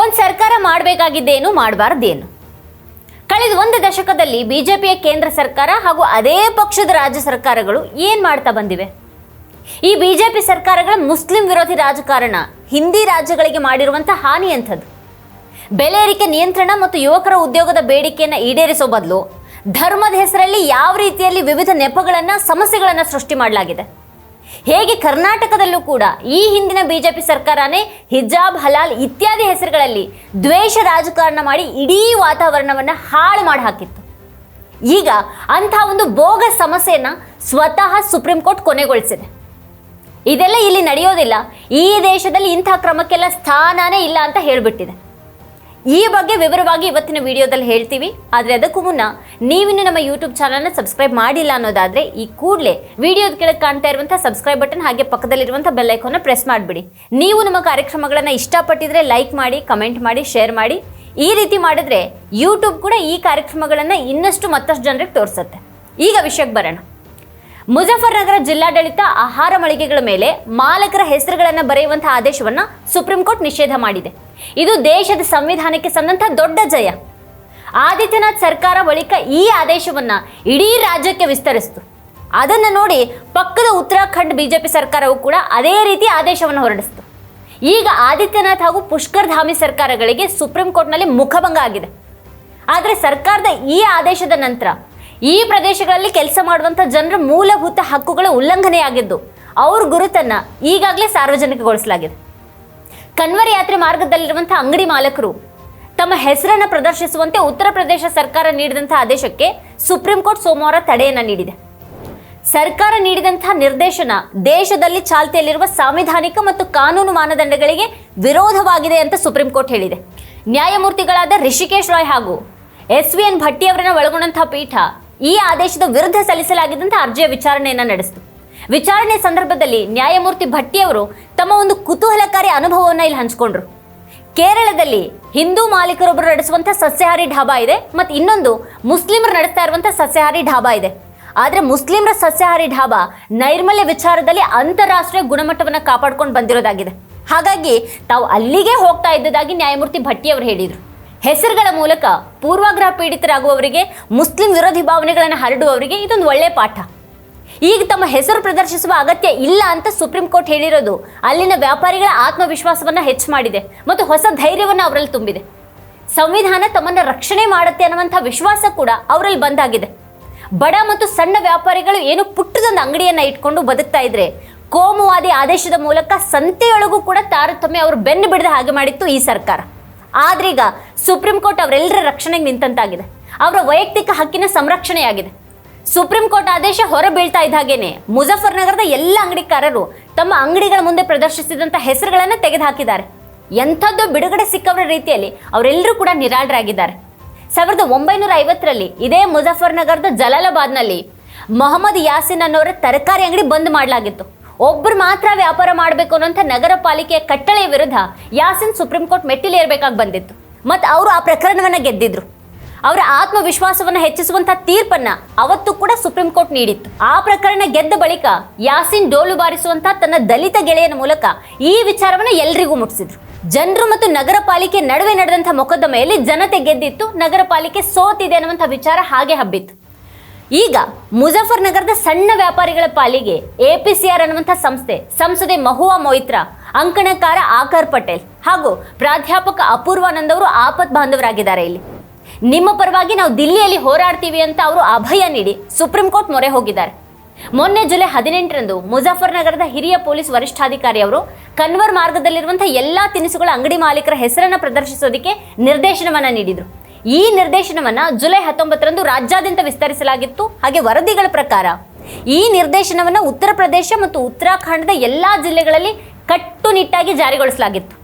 ಒಂದು ಸರ್ಕಾರ ಮಾಡಬೇಕಾಗಿದ್ದೇನು, ಮಾಡಬಾರ್ದೇನು? ಕಳೆದ ಒಂದು ದಶಕದಲ್ಲಿ ಬಿಜೆಪಿಯ ಕೇಂದ್ರ ಸರ್ಕಾರ ಹಾಗೂ ಅದೇ ಪಕ್ಷದ ರಾಜ್ಯ ಸರ್ಕಾರಗಳು ಏನು ಮಾಡ್ತಾ ಬಂದಿವೆ? ಈ ಬಿಜೆಪಿ ಸರ್ಕಾರಗಳ ಮುಸ್ಲಿಂ ವಿರೋಧಿ ರಾಜಕಾರಣ ಹಿಂದಿ ರಾಜ್ಯಗಳಿಗೆ ಮಾಡಿರುವಂಥ ಹಾನಿ ಅಂಥದ್ದು ಬೆಲೆ ಏರಿಕೆ ನಿಯಂತ್ರಣ ಮತ್ತು ಯುವಕರ ಉದ್ಯೋಗದ ಬೇಡಿಕೆಯನ್ನು ಈಡೇರಿಸೋ ಬದಲು ಧರ್ಮದ ಹೆಸರಲ್ಲಿ ಯಾವ ರೀತಿಯಲ್ಲಿ ವಿವಿಧ ನೆಪಗಳನ್ನು, ಸಮಸ್ಯೆಗಳನ್ನು ಸೃಷ್ಟಿ ಮಾಡಲಾಗಿದೆ? ಹೇಗೆ ಕರ್ನಾಟಕದಲ್ಲೂ ಕೂಡ ಈ ಹಿಂದಿನ ಬಿಜೆಪಿ ಸರ್ಕಾರನೇ ಹಿಜಾಬ್, ಹಲಾಲ್ ಇತ್ಯಾದಿ ಹೆಸರುಗಳಲ್ಲಿ ದ್ವೇಷ ರಾಜಕಾರಣ ಮಾಡಿ ಇಡೀ ವಾತಾವರಣವನ್ನು ಹಾಳು ಮಾಡಿ ಹಾಕಿತ್ತು ಈಗ ಅಂತಹ ಒಂದು ಬೋಗ ಸಮಸ್ಯೆಯನ್ನು ಸ್ವತಃ ಸುಪ್ರೀಂ ಕೋರ್ಟ್ ಕೊನೆಗೊಳಿಸಿದೆ. ಇದೆಲ್ಲ ಇಲ್ಲಿ ನಡೆಯೋದಿಲ್ಲ. ಈ ದೇಶದಲ್ಲಿ ಇಂಥ ಕ್ರಮಕ್ಕೆಲ್ಲ ಸ್ಥಾನನೇ ಇಲ್ಲ ಅಂತ ಹೇಳಿಬಿಟ್ಟಿದೆ. ಈ ಬಗ್ಗೆ ವಿವರವಾಗಿ ಇವತ್ತಿನ ವಿಡಿಯೋದಲ್ಲಿ ಹೇಳ್ತೀವಿ. ಆದರೆ ಅದಕ್ಕೂ ಮುನ್ನ ನೀವಿನ್ನು ನಮ್ಮ ಯೂಟ್ಯೂಬ್ ಚಾನಲ್ನ ಸಬ್ಸ್ಕ್ರೈಬ್ ಮಾಡಿಲ್ಲ ಅನ್ನೋದಾದರೆ ಈ ಕೂಡಲೇ ವಿಡಿಯೋದ ಕೆಳಗೆ ಕಾಣ್ತಾ ಇರುವಂಥ ಸಬ್ಸ್ಕ್ರೈಬ್ ಬಟನ್ ಹಾಗೆ ಪಕ್ಕದಲ್ಲಿರುವಂಥ ಬೆಲ್ಲೈಕೋನ ಪ್ರೆಸ್ ಮಾಡಿಬಿಡಿ. ನೀವು ನಮ್ಮ ಕಾರ್ಯಕ್ರಮಗಳನ್ನು ಇಷ್ಟಪಟ್ಟಿದ್ರೆ ಲೈಕ್ ಮಾಡಿ ಕಮೆಂಟ್ ಮಾಡಿ ಶೇರ್ ಮಾಡಿ. ಈ ರೀತಿ ಮಾಡಿದ್ರೆ ಯೂಟ್ಯೂಬ್ ಕೂಡ ಈ ಕಾರ್ಯಕ್ರಮಗಳನ್ನು ಇನ್ನಷ್ಟು ಮತ್ತಷ್ಟು ಜನರಿಗೆ ತೋರಿಸುತ್ತೆ. ಈಗ ವಿಷಯಕ್ಕೆ ಬರೋಣ. ಮುಜಫರ್ನಗರ ಜಿಲ್ಲಾಡಳಿತ ಆಹಾರ ಮಳಿಗೆಗಳ ಮೇಲೆ ಮಾಲಕರ ಹೆಸರುಗಳನ್ನು ಬರೆಯುವಂತಹ ಆದೇಶವನ್ನು ಸುಪ್ರೀಂ ಕೋರ್ಟ್ ನಿಷೇಧ ಮಾಡಿದೆ. ಇದು ದೇಶದ ಸಂವಿಧಾನಕ್ಕೆ ಸಂದಂಥ ದೊಡ್ಡ ಜಯ. ಆದಿತ್ಯನಾಥ್ ಸರ್ಕಾರ ಬಳಿಕ ಈ ಆದೇಶವನ್ನ ಇಡೀ ರಾಜ್ಯಕ್ಕೆ ವಿಸ್ತರಿಸಿತು. ಅದನ್ನು ನೋಡಿ ಪಕ್ಕದ ಉತ್ತರಾಖಂಡ್ ಬಿಜೆಪಿ ಸರ್ಕಾರವು ಕೂಡ ಅದೇ ರೀತಿ ಆದೇಶವನ್ನು ಹೊರಡಿಸಿತು. ಈಗ ಆದಿತ್ಯನಾಥ್ ಹಾಗೂ ಪುಷ್ಕರ್ ಧಾಮಿ ಸರ್ಕಾರಗಳಿಗೆ ಸುಪ್ರೀಂ ಕೋರ್ಟ್ನಲ್ಲಿ ಮುಖಭಂಗ ಆಗಿದೆ. ಆದರೆ ಸರ್ಕಾರದ ಈ ಆದೇಶದ ನಂತರ ಈ ಪ್ರದೇಶಗಳಲ್ಲಿ ಕೆಲಸ ಮಾಡುವಂಥ ಜನರ ಮೂಲಭೂತ ಹಕ್ಕುಗಳ ಉಲ್ಲಂಘನೆಯಾಗಿದ್ದು ಅವ್ರ ಗುರುತನ್ನು ಈಗಾಗಲೇ ಸಾರ್ವಜನಿಕಗೊಳಿಸಲಾಗಿದೆ. ಕನ್ವರ್ ಯಾತ್ರೆ ಮಾರ್ಗದಲ್ಲಿರುವಂತಹ ಅಂಗಡಿ ಮಾಲಕರು ತಮ್ಮ ಹೆಸರನ್ನು ಪ್ರದರ್ಶಿಸುವಂತೆ ಉತ್ತರ ಪ್ರದೇಶ ಸರ್ಕಾರ ನೀಡಿದಂತಹ ಆದೇಶಕ್ಕೆ ಸುಪ್ರೀಂ ಕೋರ್ಟ್ ಸೋಮವಾರ ತಡೆಯನ್ನ ನೀಡಿದೆ. ಸರ್ಕಾರ ನೀಡಿದಂತಹ ನಿರ್ದೇಶನ ದೇಶದಲ್ಲಿ ಚಾಲ್ತಿಯಲ್ಲಿರುವ ಸಾಂವಿಧಾನಿಕ ಮತ್ತು ಕಾನೂನು ಮಾನದಂಡಗಳಿಗೆ ವಿರೋಧವಾಗಿದೆ ಅಂತ ಸುಪ್ರೀಂ ಕೋರ್ಟ್ ಹೇಳಿದೆ. ನ್ಯಾಯಮೂರ್ತಿಗಳಾದ ರಿಷಿಕೇಶ್ ರಾಯ್ ಹಾಗೂ ಎಸ್ ವಿ ಎನ್ ಭಟ್ಟಿ ಅವರನ್ನ ಒಳಗೊಂಡಂತಹ ಪೀಠ ಈ ಆದೇಶದ ವಿರುದ್ಧ ಸಲ್ಲಿಸಲಾಗಿದ್ದಂತಹ ಅರ್ಜಿಯ ವಿಚಾರಣೆಯನ್ನು ನಡೆಸಿತು. ವಿಚಾರಣೆ ಸಂದರ್ಭದಲ್ಲಿ ನ್ಯಾಯಮೂರ್ತಿ ಭಟ್ಟಿಯವರು ತಮ್ಮ ಒಂದು ಕುತೂಹಲಕಾರಿ ಅನುಭವವನ್ನು ಇಲ್ಲಿ ಹಂಚಿಕೊಂಡ್ರು. ಕೇರಳದಲ್ಲಿ ಹಿಂದೂ ಮಾಲೀಕರೊಬ್ಬರು ನಡೆಸುವಂಥ ಸಸ್ಯಾಹಾರಿ ಢಾಬಾ ಇದೆ ಮತ್ತು ಇನ್ನೊಂದು ಮುಸ್ಲಿಮರು ನಡೆಸ್ತಾ ಇರುವಂಥ ಸಸ್ಯಾಹಾರಿ ಢಾಬಾ ಇದೆ. ಆದರೆ ಮುಸ್ಲಿಮರ ಸಸ್ಯಾಹಾರಿ ಢಾಬಾ ನೈರ್ಮಲ್ಯ ವಿಚಾರದಲ್ಲಿ ಅಂತಾರಾಷ್ಟ್ರೀಯ ಗುಣಮಟ್ಟವನ್ನು ಕಾಪಾಡ್ಕೊಂಡು ಬಂದಿರೋದಾಗಿದೆ. ಹಾಗಾಗಿ ತಾವು ಅಲ್ಲಿಗೆ ಹೋಗ್ತಾ ಇದ್ದದಾಗಿ ನ್ಯಾಯಮೂರ್ತಿ ಭಟ್ಟಿಯವರು ಹೇಳಿದರು. ಹೆಸರುಗಳ ಮೂಲಕ ಪೂರ್ವಾಗ್ರಹ ಪೀಡಿತರಾಗುವವರಿಗೆ, ಮುಸ್ಲಿಂ ವಿರೋಧಿ ಭಾವನೆಗಳನ್ನು ಹರಡುವವರಿಗೆ ಇದೊಂದು ಒಳ್ಳೆಯ ಪಾಠ. ಈಗ ತಮ್ಮ ಹೆಸರು ಪ್ರದರ್ಶಿಸುವ ಅಗತ್ಯ ಇಲ್ಲ ಅಂತ ಸುಪ್ರೀಂ ಕೋರ್ಟ್ ಹೇಳಿರೋದು. ಅಲ್ಲಿನ ವ್ಯಾಪಾರಿಗಳ ಆತ್ಮವಿಶ್ವಾಸವನ್ನ ಹೆಚ್ಚು ಮಾಡಿದೆ ಮತ್ತು ಹೊಸ ಧೈರ್ಯವನ್ನು ಅವರಲ್ಲಿ ತುಂಬಿದೆ. ಸಂವಿಧಾನ ತಮ್ಮನ್ನ ರಕ್ಷಣೆ ಮಾಡುತ್ತೆ ಅನ್ನುವಂಥ ವಿಶ್ವಾಸ ಕೂಡ ಅವರಲ್ಲಿ ಬಂದಾಗಿದೆ. ಬಡ ಮತ್ತು ಸಣ್ಣ ವ್ಯಾಪಾರಿಗಳು ಏನು ಪುಟ್ಟದೊಂದು ಅಂಗಡಿಯನ್ನ ಇಟ್ಕೊಂಡು ಬದುಕ್ತಾ ಇದ್ರೆ ಕೋಮುವಾದಿ ಆದೇಶದ ಮೂಲಕ ಸಂತೆಯೊಳಗೂ ಕೂಡ ತಾರತಮ್ಯ ಅವರು ಬೆನ್ನು ಬಿಡದ ಹಾಗೆ ಮಾಡಿತ್ತು ಈ ಸರ್ಕಾರ. ಆದ್ರೀಗ ಸುಪ್ರೀಂ ಕೋರ್ಟ್ ಅವರೆಲ್ಲರ ರಕ್ಷಣೆಗೆ ನಿಂತಂತಾಗಿದೆ. ಅವರ ವೈಯಕ್ತಿಕ ಹಕ್ಕಿನ ಸಂರಕ್ಷಣೆಯಾಗಿದೆ. ಸುಪ್ರೀಂ ಕೋರ್ಟ್ ಆದೇಶ ಹೊರ ಬೀಳ್ತಾ ಇದ್ದ ಹಾಗೇನೆ ಮುಜಫರ್ನಗರದ ಎಲ್ಲ ಅಂಗಡಿಕಾರರು ತಮ್ಮ ಅಂಗಡಿಗಳ ಮುಂದೆ ಪ್ರದರ್ಶಿಸಿದಂಥ ಹೆಸರುಗಳನ್ನು ತೆಗೆದುಹಾಕಿದ್ದಾರೆ. ಎಂಥದ್ದು ಬಿಡುಗಡೆ ಸಿಕ್ಕವರ ರೀತಿಯಲ್ಲಿ ಅವರೆಲ್ಲರೂ ಕೂಡ ನಿರಾಳರಾಗಿದ್ದಾರೆ. ಸಾವಿರದ ಒಂಬೈನೂರ ಐವತ್ತರಲ್ಲಿ ಇದೇ ಮುಜಫರ್ನಗರದ ಜಲಾಲಾಬಾದ್ನಲ್ಲಿ ಮೊಹಮ್ಮದ್ ಯಾಸಿನ್ ಅನ್ನೋರ ತರಕಾರಿ ಅಂಗಡಿ ಬಂದ್ ಮಾಡಲಾಗಿತ್ತು. ಒಬ್ಬರು ಮಾತ್ರ ವ್ಯಾಪಾರ ಮಾಡಬೇಕು ಅನ್ನೋಂಥ ನಗರ ಪಾಲಿಕೆಯ ಕಟ್ಟಳೆಯ ವಿರುದ್ಧ ಯಾಸಿನ್ ಸುಪ್ರೀಂ ಕೋರ್ಟ್ ಮೆಟ್ಟಿಲೇರಬೇಕಾಗಿ ಬಂದಿತ್ತು. ಮತ್ತು ಅವರು ಆ ಪ್ರಕರಣವನ್ನು ಗೆದ್ದಿದ್ರು. ಅವರ ಆತ್ಮವಿಶ್ವಾಸವನ್ನು ಹೆಚ್ಚಿಸುವಂತ ತೀರ್ಪನ್ನ ಅವತ್ತು ಕೂಡ ಸುಪ್ರೀಂ ಕೋರ್ಟ್ ನೀಡಿತ್ತು. ಆ ಪ್ರಕರಣ ಗೆದ್ದ ಬಳಿಕ ಯಾಸಿನ್ ಡೋಲು ಬಾರಿಸುವಂತ ತನ್ನ ದಲಿತ ಗೆಳೆಯನ ಮೂಲಕ ಈ ವಿಚಾರವನ್ನು ಎಲ್ರಿಗೂ ಮುಟ್ಟಿಸಿದ್ರು. ಜನರು ಮತ್ತು ನಗರ ಪಾಲಿಕೆ ನಡುವೆ ನಡೆದಂಥ ಮೊಕದ್ದಮೆಯಲ್ಲಿ ಜನತೆ ಗೆದ್ದಿತ್ತು, ನಗರ ಪಾಲಿಕೆ ಸೋತಿದೆ ಅನ್ನುವಂಥ ವಿಚಾರ ಹಾಗೆ ಹಬ್ಬಿತ್ತು. ಈಗ ಮುಜಫರ್ ನಗರದ ಸಣ್ಣ ವ್ಯಾಪಾರಿಗಳ ಪಾಲಿಗೆ ಎ ಪಿ ಸಿ ಆರ್ ಅನ್ನುವಂಥ ಸಂಸ್ಥೆ, ಸಂಸದೆ ಮಹುವಾ ಮೊಯ್ತ್ರಾ, ಅಂಕಣಕಾರ ಆಕರ್ ಪಟೇಲ್ ಹಾಗೂ ಪ್ರಾಧ್ಯಾಪಕ ಅಪೂರ್ವಾನಂದ್ ಅವರು ಆಪತ್ ಬಾಂಧವರಾಗಿದ್ದಾರೆ ಇಲ್ಲಿ. ನಿಮ್ಮ ಪರವಾಗಿ ನಾವು ದಿಲ್ಲಿಯಲ್ಲಿ ಹೋರಾಡ್ತೀವಿ ಅಂತ ಅವರು ಅಭಯ ನೀಡಿ ಸುಪ್ರೀಂ ಕೋರ್ಟ್ ಮೊರೆ ಹೋಗಿದ್ದಾರೆ. ಮೊನ್ನೆ ಜುಲೈ ಹದಿನೆಂಟರಂದು ಮುಜಫರ್ನಗರದ ಹಿರಿಯ ಪೊಲೀಸ್ ವರಿಷ್ಠಾಧಿಕಾರಿ ಅವರು ಕನ್ವರ್ ಮಾರ್ಗದಲ್ಲಿರುವಂತಹ ಎಲ್ಲಾ ತಿನಿಸುಗಳ ಅಂಗಡಿ ಮಾಲೀಕರ ಹೆಸರನ್ನ ಪ್ರದರ್ಶಿಸೋದಕ್ಕೆ ನಿರ್ದೇಶನವನ್ನ ನೀಡಿದರು. ಈ ನಿರ್ದೇಶನವನ್ನ ಜುಲೈ ಹತ್ತೊಂಬತ್ತರಂದು ರಾಜ್ಯಾದ್ಯಂತ ವಿಸ್ತರಿಸಲಾಗಿತ್ತು. ಹಾಗೆ ವರದಿಗಳ ಪ್ರಕಾರ ಈ ನಿರ್ದೇಶನವನ್ನ ಉತ್ತರ ಪ್ರದೇಶ ಮತ್ತು ಉತ್ತರಾಖಂಡದ ಎಲ್ಲಾ ಜಿಲ್ಲೆಗಳಲ್ಲಿ ಕಟ್ಟುನಿಟ್ಟಾಗಿ ಜಾರಿಗೊಳಿಸಲಾಗಿತ್ತು.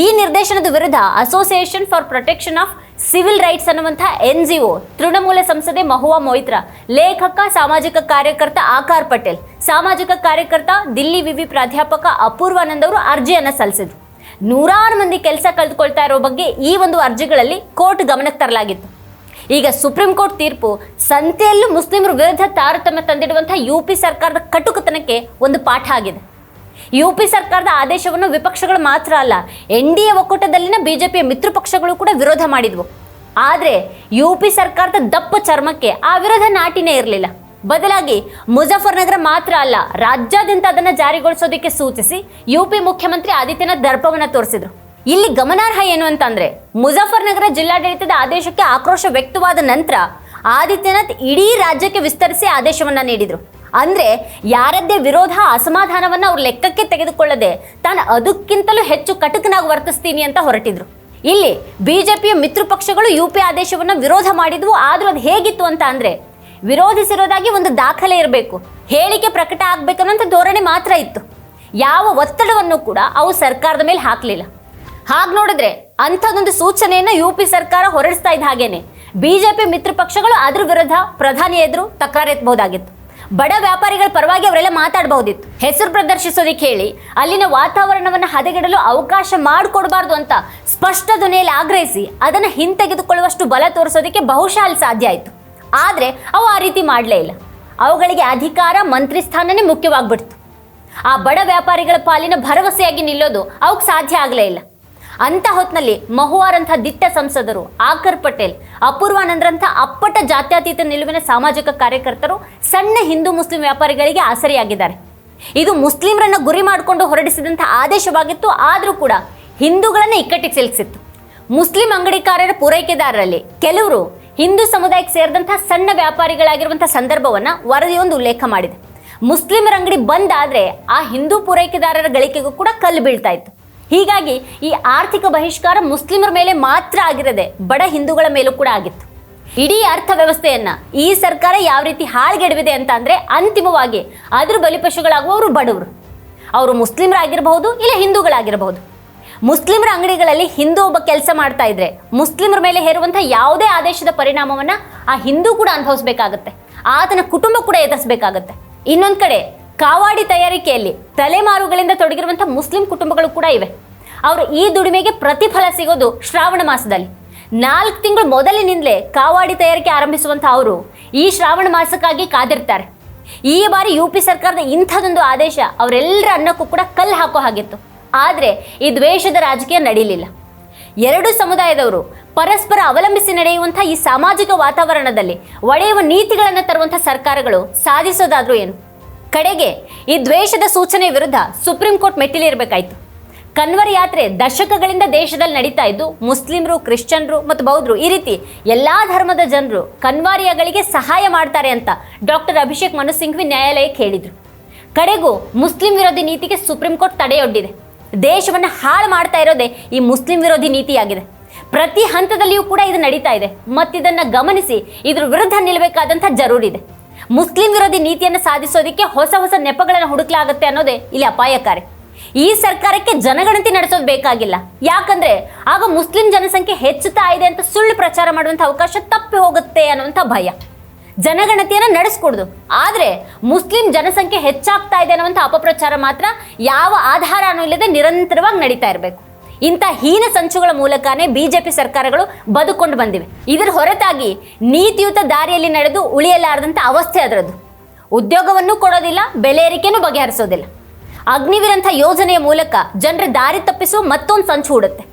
ಈ ನಿರ್ದೇಶನದ ವಿರುದ್ಧ association for protection of civil rights ಅನ್ನುವಂಥ ಎನ್ ಜಿ ಒ ತೃಣಮೂಲ ಸಂಸದೆ ಮಹುವಾ ಮೊಯ್ತ್ರಾ, ಲೇಖಕ, ಸಾಮಾಜಿಕ ಕಾರ್ಯಕರ್ತ ಆಕಾರ್ ಪಟೇಲ್, ಸಾಮಾಜಿಕ ಕಾರ್ಯಕರ್ತ ದಿಲ್ಲಿ ವಿವಿ ಪ್ರಾಧ್ಯಾಪಕ ಅಪೂರ್ವಾನಂದ್ ಅವರು ಅರ್ಜಿಯನ್ನು ಸಲ್ಲಿಸಿದ್ರು. ನೂರಾರು ಮಂದಿ ಕೆಲಸ ಕಳೆದುಕೊಳ್ತಾ ಇರೋ ಬಗ್ಗೆ ಈ ಒಂದು ಅರ್ಜಿಗಳಲ್ಲಿ ಕೋರ್ಟ್ ಗಮನಕ್ಕೆ ತರಲಾಗಿತ್ತು. ಈಗ ಸುಪ್ರೀಂ ಕೋರ್ಟ್ ತೀರ್ಪು ಸಂತೆಯಲ್ಲೂ ಮುಸ್ಲಿಮರ ವಿರುದ್ಧ ತಾರತಮ್ಯ ತಂದಿಡುವಂಥ ಯು ಪಿ ಸರ್ಕಾರದ ಕಟುಕತನಕ್ಕೆ ಒಂದು ಪಾಠ ಆಗಿದೆ. ಯು ಪಿ ಸರ್ಕಾರದ ಆದೇಶವನ್ನು ವಿಪಕ್ಷಗಳು ಮಾತ್ರ ಅಲ್ಲ, ಎನ್ ಡಿ ಎ ಒಕ್ಕೂಟದಲ್ಲಿನ ಬಿಜೆಪಿಯ ಮಿತ್ರ ಪಕ್ಷಗಳು ಕೂಡ ವಿರೋಧ ಮಾಡಿದ್ವು. ಆದರೆ ಯು ಪಿ ಸರ್ಕಾರದ ದಪ್ಪ ಚರ್ಮಕ್ಕೆ ಆ ವಿರೋಧ ನಾಟಿನೇ ಇರಲಿಲ್ಲ. ಬದಲಾಗಿ ಮುಜಫರ್ನಗರ ಮಾತ್ರ ಅಲ್ಲ, ರಾಜ್ಯಾದ್ಯಂತ ಅದನ್ನು ಜಾರಿಗೊಳಿಸೋದಕ್ಕೆ ಸೂಚಿಸಿ ಯು ಪಿ ಮುಖ್ಯಮಂತ್ರಿ ಆದಿತ್ಯನಾಥ್ ದರ್ಪವನ್ನ ತೋರಿಸಿದರು. ಇಲ್ಲಿ ಗಮನಾರ್ಹ ಏನು ಅಂತಂದ್ರೆ ಮುಜಫರ್ನಗರ ಜಿಲ್ಲಾಡಳಿತದ ಆದೇಶಕ್ಕೆ ಆಕ್ರೋಶ ವ್ಯಕ್ತವಾದ ನಂತರ ಆದಿತ್ಯನಾಥ್ ಇಡೀ ರಾಜ್ಯಕ್ಕೆ ವಿಸ್ತರಿಸಿ ಆದೇಶವನ್ನ ನೀಡಿದ್ರು. ಅಂದ್ರೆ ಯಾರದ್ದೇ ವಿರೋಧ ಅಸಮಾಧಾನವನ್ನು ಅವ್ರ ಲೆಕ್ಕಕ್ಕೆ ತೆಗೆದುಕೊಳ್ಳದೆ ತಾನು ಅದಕ್ಕಿಂತಲೂ ಹೆಚ್ಚು ಕಟಕನಾಗಿ ವರ್ತಿಸ್ತೀನಿ ಅಂತ ಹೊರಟಿದ್ರು. ಇಲ್ಲಿ ಬಿಜೆಪಿಯ ಮಿತ್ರ ಪಕ್ಷಗಳು ಯು ಪಿ ಆದೇಶವನ್ನು ವಿರೋಧ ಮಾಡಿದ್ವು, ಆದರೂ ಅದು ಹೇಗಿತ್ತು ಅಂತ ಅಂದರೆ ವಿರೋಧಿಸಿರೋದಾಗಿ ಒಂದು ದಾಖಲೆ ಇರಬೇಕು, ಹೇಳಿಕೆ ಪ್ರಕಟ ಆಗಬೇಕನ್ನೋಂಥ ಧೋರಣೆ ಮಾತ್ರ ಇತ್ತು. ಯಾವ ಒತ್ತಡವನ್ನು ಕೂಡ ಅವು ಸರ್ಕಾರದ ಮೇಲೆ ಹಾಕಲಿಲ್ಲ. ಹಾಗೆ ನೋಡಿದ್ರೆ ಅಂಥದ್ದೊಂದು ಸೂಚನೆಯನ್ನ ಯು ಪಿ ಸರ್ಕಾರ ಹೊರಡಿಸ್ತಾ ಇದ್ದ ಹಾಗೇನೆ. ಬಿಜೆಪಿ ಮಿತ್ರ ಪಕ್ಷಗಳು ಅದ್ರ ವಿರುದ್ಧ ಪ್ರಧಾನಿ ಎದುರು ತಕರಾರು ಎತ್ತಬಹುದಾಗಿತ್ತು ಬಡ ವ್ಯಾಪಾರಿಗಳ ಪರವಾಗಿ ಅವರೆಲ್ಲ ಮಾತಾಡಬಹುದಿತ್ತು. ಹೆಸರು ಪ್ರದರ್ಶಿಸೋದಕ್ಕೆ ಹೇಳಿ ಅಲ್ಲಿನ ವಾತಾವರಣವನ್ನು ಹದಗೆಡಲು ಅವಕಾಶ ಮಾಡಿಕೊಡಬಾರ್ದು ಅಂತ ಸ್ಪಷ್ಟ ಧ್ವನಿಯಲ್ಲಿ ಆಗ್ರಹಿಸಿ, ಅದನ್ನು ಹಿಂತೆಗೆದುಕೊಳ್ಳುವಷ್ಟು ಬಲ ತೋರಿಸೋದಕ್ಕೆ ಬಹುಶಃ ಅಲ್ಲಿ ಸಾಧ್ಯ ಆಯಿತು. ಆದರೆ ಅವು ಆ ರೀತಿ ಮಾಡಲೇ ಇಲ್ಲ. ಅವುಗಳಿಗೆ ಅಧಿಕಾರ, ಮಂತ್ರಿ ಸ್ಥಾನನೇ ಮುಖ್ಯವಾಗ್ಬಿಡ್ತು. ಆ ಬಡ ವ್ಯಾಪಾರಿಗಳ ಪಾಲಿನ ಭರವಸೆಯಾಗಿ ನಿಲ್ಲೋದು ಅವಕ್ಕೆ ಸಾಧ್ಯ ಆಗಲೇ ಇಲ್ಲ. ಅಂತ ಹೊತ್ತಿನಲ್ಲಿ ಮಹುವಾರಂಥ ದಿಟ್ಟ ಸಂಸದರು ಆಕರ್ ಪಟೇಲ್, ಅಪೂರ್ವಾನಂದ್ರಂಥ ಅಪ್ಪಟ ಜಾತ್ಯತೀತ ನಿಲುವಿನ ಸಾಮಾಜಿಕ ಕಾರ್ಯಕರ್ತರು ಸಣ್ಣ ಹಿಂದೂ ಮುಸ್ಲಿಂ ವ್ಯಾಪಾರಿಗಳಿಗೆ ಆಸರೆಯಾಗಿದ್ದಾರೆ. ಇದು ಮುಸ್ಲಿಮರನ್ನು ಗುರಿ ಮಾಡಿಕೊಂಡು ಹೊರಡಿಸಿದಂಥ ಆದೇಶವಾಗಿತ್ತು, ಆದರೂ ಕೂಡ ಹಿಂದೂಗಳನ್ನು ಇಕ್ಕಟ್ಟಿಗೆ ಸಿಲುಕಿಸಿತ್ತು. ಮುಸ್ಲಿಂ ಅಂಗಡಿಕಾರರ ಪೂರೈಕೆದಾರರಲ್ಲಿ ಕೆಲವರು ಹಿಂದೂ ಸಮುದಾಯಕ್ಕೆ ಸೇರಿದಂಥ ಸಣ್ಣ ವ್ಯಾಪಾರಿಗಳಾಗಿರುವಂಥ ಸಂದರ್ಭವನ್ನು ವರದಿಯೊಂದು ಉಲ್ಲೇಖ ಮಾಡಿದೆ. ಮುಸ್ಲಿಮರ ಅಂಗಡಿ ಬಂದ್ ಆದರೆ ಆ ಹಿಂದೂ ಪೂರೈಕೆದಾರರ ಗಳಿಕೆಗೂ ಕೂಡ ಕಲ್ಲು ಬೀಳ್ತಾ ಇತ್ತು. ಹೀಗಾಗಿ ಈ ಆರ್ಥಿಕ ಬಹಿಷ್ಕಾರ ಮುಸ್ಲಿಮರ ಮೇಲೆ ಮಾತ್ರ ಆಗಿರದೆ ಬಡ ಹಿಂದೂಗಳ ಮೇಲೂ ಕೂಡ ಆಗಿತ್ತು. ಇಡೀ ಅರ್ಥವ್ಯವಸ್ಥೆಯನ್ನ ಈ ಸರ್ಕಾರ ಯಾವ ರೀತಿ ಹಾಳ್ಗೆಡವಿದೆ ಅಂತ ಅಂದ್ರೆ ಅಂತಿಮವಾಗಿ ಅದ್ರ ಬಲಿಪಶುಗಳಾಗುವವರು ಬಡವರು. ಅವರು ಮುಸ್ಲಿಮರಾಗಿರಬಹುದು ಇಲ್ಲ ಹಿಂದೂಗಳಾಗಿರಬಹುದು. ಮುಸ್ಲಿಮರ ಅಂಗಡಿಗಳಲ್ಲಿ ಹಿಂದೂ ಒಬ್ಬ ಕೆಲಸ ಮಾಡ್ತಾ ಇದ್ರೆ ಮುಸ್ಲಿಮರ ಮೇಲೆ ಹೇರುವಂತಹ ಯಾವುದೇ ಆದೇಶದ ಪರಿಣಾಮವನ್ನ ಆ ಹಿಂದೂ ಕೂಡ ಅನುಭವಿಸಬೇಕಾಗತ್ತೆ. ಆತನ ಕುಟುಂಬ ಕೂಡ ಎದುರಿಸಬೇಕಾಗತ್ತೆ. ಇನ್ನೊಂದ್ ಕಡೆ ಕಾವಾಡಿ ತಯಾರಿಕೆಯಲ್ಲಿ ತಲೆಮಾರುಗಳಿಂದ ತೊಡಗಿರುವಂತಹ ಮುಸ್ಲಿಂ ಕುಟುಂಬಗಳು ಕೂಡ ಇವೆ. ಅವರು ಈ ದುಡಿಮೆಗೆ ಪ್ರತಿಫಲ ಸಿಗೋದು ಶ್ರಾವಣ ಮಾಸದಲ್ಲಿ. ನಾಲ್ಕು ತಿಂಗಳು ಮೊದಲಿನಿಂದಲೇ ಕಾವಾಡಿ ತಯಾರಿಕೆ ಆರಂಭಿಸುವಂಥ ಅವರು ಈ ಶ್ರಾವಣ ಮಾಸಕ್ಕಾಗಿ ಕಾದಿರ್ತಾರೆ. ಈ ಬಾರಿ ಯು ಪಿ ಸರ್ಕಾರದ ಇಂಥದೊಂದು ಆದೇಶ ಅವರೆಲ್ಲರ ಅನ್ನಕ್ಕೂ ಕೂಡ ಕಲ್ಲು ಹಾಕೋ ಹಾಗಿತ್ತು. ಆದರೆ ಈ ದ್ವೇಷದ ರಾಜಕೀಯ ನಡೀಲಿಲ್ಲ. ಎರಡು ಸಮುದಾಯದವರು ಪರಸ್ಪರ ಅವಲಂಬಿಸಿ ನಡೆಯುವಂಥ ಈ ಸಾಮಾಜಿಕ ವಾತಾವರಣದಲ್ಲಿ ಒಡೆಯುವ ನೀತಿಗಳನ್ನು ತರುವಂಥ ಸರ್ಕಾರಗಳು ಸಾಧಿಸೋದಾದ್ರೂ ಏನು? ಕಡೆಗೆ ಈ ದ್ವೇಷದ ಸೂಚನೆ ವಿರುದ್ಧ ಸುಪ್ರೀಂ ಕೋರ್ಟ್ ಮೆಟ್ಟಿಲಿರಬೇಕಾಯ್ತು. ಕನ್ವರ್ ಯಾತ್ರೆ ದಶಕಗಳಿಂದ ದೇಶದಲ್ಲಿ ನಡೀತಾ ಇದ್ದು, ಮುಸ್ಲಿಮರು, ಕ್ರಿಶ್ಚಿಯನ್ರು ಮತ್ತು ಬೌದ್ಧರು ಈ ರೀತಿ ಎಲ್ಲ ಧರ್ಮದ ಜನರು ಕನ್ವಾರಿಯಗಳಿಗೆ ಸಹಾಯ ಮಾಡ್ತಾರೆ ಅಂತ ಡಾಕ್ಟರ್ ಅಭಿಷೇಕ್ ಮನು ಸಿಂಘ್ವಿ ನ್ಯಾಯಾಲಯಕ್ಕೆ ಹೇಳಿದರು. ಕಡೆಗೂ ಮುಸ್ಲಿಂ ವಿರೋಧಿ ನೀತಿಗೆ ಸುಪ್ರೀಂ ಕೋರ್ಟ್ ತಡೆಯೊಡ್ಡಿದೆ. ದೇಶವನ್ನು ಹಾಳು ಮಾಡ್ತಾ ಇರೋದೇ ಈ ಮುಸ್ಲಿಂ ವಿರೋಧಿ ನೀತಿಯಾಗಿದೆ. ಪ್ರತಿ ಹಂತದಲ್ಲಿಯೂ ಕೂಡ ಇದು ನಡೀತಾ ಇದೆ. ಮತ್ತಿದನ್ನು ಗಮನಿಸಿ ಇದ್ರ ವಿರುದ್ಧ ನಿಲ್ಲಬೇಕಾದಂಥ ಜರೂರಿದೆ. ಮುಸ್ಲಿಂ ವಿರೋಧಿ ನೀತಿಯನ್ನು ಸಾಧಿಸೋದಕ್ಕೆ ಹೊಸ ಹೊಸ ನೆಪಗಳನ್ನು ಹುಡುಕಲಾಗುತ್ತೆ ಅನ್ನೋದೇ ಇಲ್ಲಿ ಅಪಾಯಕಾರಿ. ಈ ಸರ್ಕಾರಕ್ಕೆ ಜನಗಣತಿ ನಡೆಸೋದು ಬೇಕಾಗಿಲ್ಲ. ಯಾಕಂದ್ರೆ ಆಗ ಮುಸ್ಲಿಂ ಜನಸಂಖ್ಯೆ ಹೆಚ್ಚುತ್ತಾ ಇದೆ ಅಂತ ಸುಳ್ಳು ಪ್ರಚಾರ ಮಾಡುವಂಥ ಅವಕಾಶ ತಪ್ಪಿ ಹೋಗುತ್ತೆ ಅನ್ನುವಂಥ ಭಯ. ಜನಗಣತಿಯನ್ನು ನಡೆಸ್ಕೊಡ್ದು. ಆದರೆ ಮುಸ್ಲಿಂ ಜನಸಂಖ್ಯೆ ಹೆಚ್ಚಾಗ್ತಾ ಇದೆ ಅನ್ನುವಂಥ ಅಪಪ್ರಚಾರ ಮಾತ್ರ ಯಾವ ಆಧಾರನೂ ಇಲ್ಲದೆ ನಿರಂತರವಾಗಿ ನಡೀತಾ ಇರಬೇಕು. ಇಂಥ ಹೀನ ಸಂಚುಗಳ ಮೂಲಕನೇ ಬಿಜೆಪಿ ಸರ್ಕಾರಗಳು ಬದುಕೊಂಡು ಬಂದಿವೆ. ಇದರ ಹೊರತಾಗಿ ನೀತಿಯುತ ದಾರಿಯಲ್ಲಿ ನಡೆದು ಉಳಿಯಲಾರದಂಥ ಅವಸ್ಥೆ ಅದರದ್ದು. ಉದ್ಯೋಗವನ್ನು ಕೊಡೋದಿಲ್ಲ, ಬೆಲೆ ಏರಿಕೆನೂ ಬಗೆಹರಿಸೋದಿಲ್ಲ. ಅಗ್ನಿವೀರಂಥ ಯೋಜನೆಯ ಮೂಲಕ ಜನರ ದಾರಿ ತಪ್ಪಿಸುವ ಮತ್ತೊಂದು ಸಂಚು ಹೂಡುತ್ತೆ.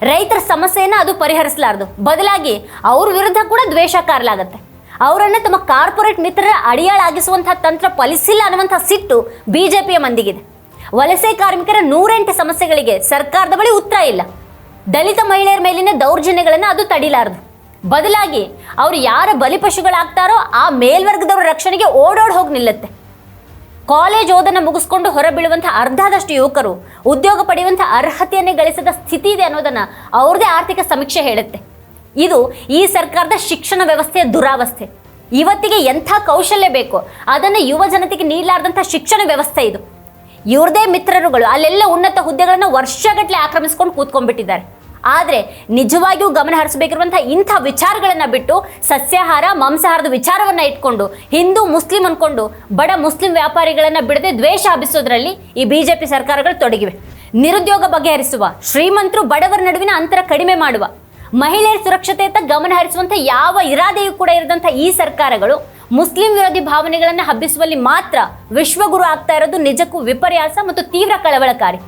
ರೈತರ ಸಮಸ್ಯೆಯನ್ನು ಅದು ಪರಿಹರಿಸಲಾರದು. ಬದಲಾಗಿ ಅವ್ರ ವಿರುದ್ಧ ಕೂಡ ದ್ವೇಷ ಕಾರಲಾಗತ್ತೆ. ಅವರನ್ನು ತಮ್ಮ ಕಾರ್ಪೊರೇಟ್ ಮಿತ್ರರ ಅಡಿಯಾಳಾಗಿಸುವಂತಹ ತಂತ್ರ ಫಲಿಸಿಲ್ಲ ಅನ್ನುವಂಥ ಸಿಟ್ಟು ಬಿಜೆಪಿಯ ಮಂದಿಗಿದೆ. ವಲಸೆ ಕಾರ್ಮಿಕರ ನೂರೆಂಟು ಸಮಸ್ಯೆಗಳಿಗೆ ಸರ್ಕಾರದ ಬಳಿ ಉತ್ತರ ಇಲ್ಲ. ದಲಿತ ಮಹಿಳೆಯರ ಮೇಲಿನ ದೌರ್ಜನ್ಯಗಳನ್ನು ಅದು ತಡಿಲಾರದು. ಬದಲಾಗಿ ಅವರು ಯಾರ ಬಲಿಪಶುಗಳಾಗ್ತಾರೋ ಆ ಮೇಲ್ವರ್ಗದವರ ರಕ್ಷಣೆಗೆ ಓಡೋಡ್ ಹೋಗಿ ನಿಲ್ಲುತ್ತೆ. ಕಾಲೇಜ್ ಓದನ್ನು ಮುಗಿಸ್ಕೊಂಡು ಹೊರಬೀಳುವಂಥ ಅರ್ಧದಷ್ಟು ಯುವಕರು, ಉದ್ಯೋಗ ಪಡೆಯುವಂಥ ಅರ್ಹತೆಯನ್ನೇ ಗಳಿಸದ ಸ್ಥಿತಿ ಇದೆ ಅನ್ನೋದನ್ನು ಅವ್ರದೇ ಆರ್ಥಿಕ ಸಮೀಕ್ಷೆ ಹೇಳುತ್ತೆ. ಇದು ಈ ಸರ್ಕಾರದ ಶಿಕ್ಷಣ ವ್ಯವಸ್ಥೆಯ ದುರಾವಸ್ಥೆ. ಇವತ್ತಿಗೆ ಎಂಥ ಕೌಶಲ್ಯ ಬೇಕೋ, ಅದನ್ನು ಯುವ ಜನತೆಗೆ ನೀಡಲಾರ್ದಂಥ ಶಿಕ್ಷಣ ವ್ಯವಸ್ಥೆ ಇದು. ಇವ್ರದೇ ಮಿತ್ರರುಗಳು, ಅಲ್ಲೆಲ್ಲ ಉನ್ನತ ಹುದ್ದೆಗಳನ್ನು ವರ್ಷಗಟ್ಟಲೆ ಆಕ್ರಮಿಸ್ಕೊಂಡು ಕೂತ್ಕೊಂಡ್ಬಿಟ್ಟಿದ್ದಾರೆ. ಆದರೆ ನಿಜವಾಗಿಯೂ ಗಮನ ಹರಿಸಬೇಕಿರುವಂಥ ಇಂಥ ವಿಚಾರಗಳನ್ನು ಬಿಟ್ಟು ಸಸ್ಯಾಹಾರ, ಮಾಂಸಾಹಾರದ ವಿಚಾರವನ್ನು ಇಟ್ಕೊಂಡು, ಹಿಂದೂ, ಮುಸ್ಲಿಂ ಅನ್ಕೊಂಡು ಬಡ ಮುಸ್ಲಿಂ ವ್ಯಾಪಾರಿಗಳನ್ನು ಬಿಡದೆ ದ್ವೇಷ ಹಬ್ಬಿಸೋದ್ರಲ್ಲಿ ಈ ಬಿಜೆಪಿ ಸರ್ಕಾರಗಳು ತೊಡಗಿವೆ. ನಿರುದ್ಯೋಗ ಬಗೆಹರಿಸುವ, ಶ್ರೀಮಂತರು ಬಡವರ ನಡುವಿನ ಅಂತರ ಕಡಿಮೆ ಮಾಡುವ, ಮಹಿಳೆಯರ ಸುರಕ್ಷತೆಯತ್ತ ಗಮನ ಹರಿಸುವಂಥ ಯಾವ ಇರಾದೆಯೂ ಕೂಡ ಇರದಂಥ ಈ ಸರ್ಕಾರಗಳು ಮುಸ್ಲಿಂ ವಿರೋಧಿ ಭಾವನೆಗಳನ್ನು ಹಬ್ಬಿಸುವಲ್ಲಿ ಮಾತ್ರ ವಿಶ್ವಗುರು ಆಗ್ತಾ ಇರೋದು ನಿಜಕ್ಕೂ ವಿಪರ್ಯಾಸ ಮತ್ತು ತೀವ್ರ ಕಳವಳಕಾರಿ.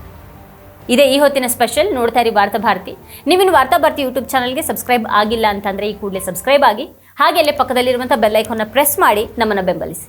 ಇದೇ ಈ ಹೊತ್ತಿನ ಸ್ಪೆಷಲ್ ನೋಡ್ತಾ ಇರಿ ವಾರ್ತಾ ಭಾರತಿ. ನೀವಿನ್ನು ವಾರ್ತಾ ಭಾರತಿ ಯೂಟ್ಯೂಬ್ ಚಾನಲ್ಗೆ ಸಬ್ಸ್ಕ್ರೈಬ್ ಆಗಿಲ್ಲ ಅಂತಂದ್ರೆ ಈ ಕೂಡಲೇ ಸಬ್ಸ್ಕ್ರೈಬ್ ಆಗಿ ಹಾಗೆ ಅಲ್ಲೇ ಪಕ್ಕದಲ್ಲಿರುವಂಥ ಬೆಲ್ಲೈಕನ್ನ ಪ್ರೆಸ್ ಮಾಡಿ ನಮ್ಮನ್ನು ಬೆಂಬಲಿಸಿ.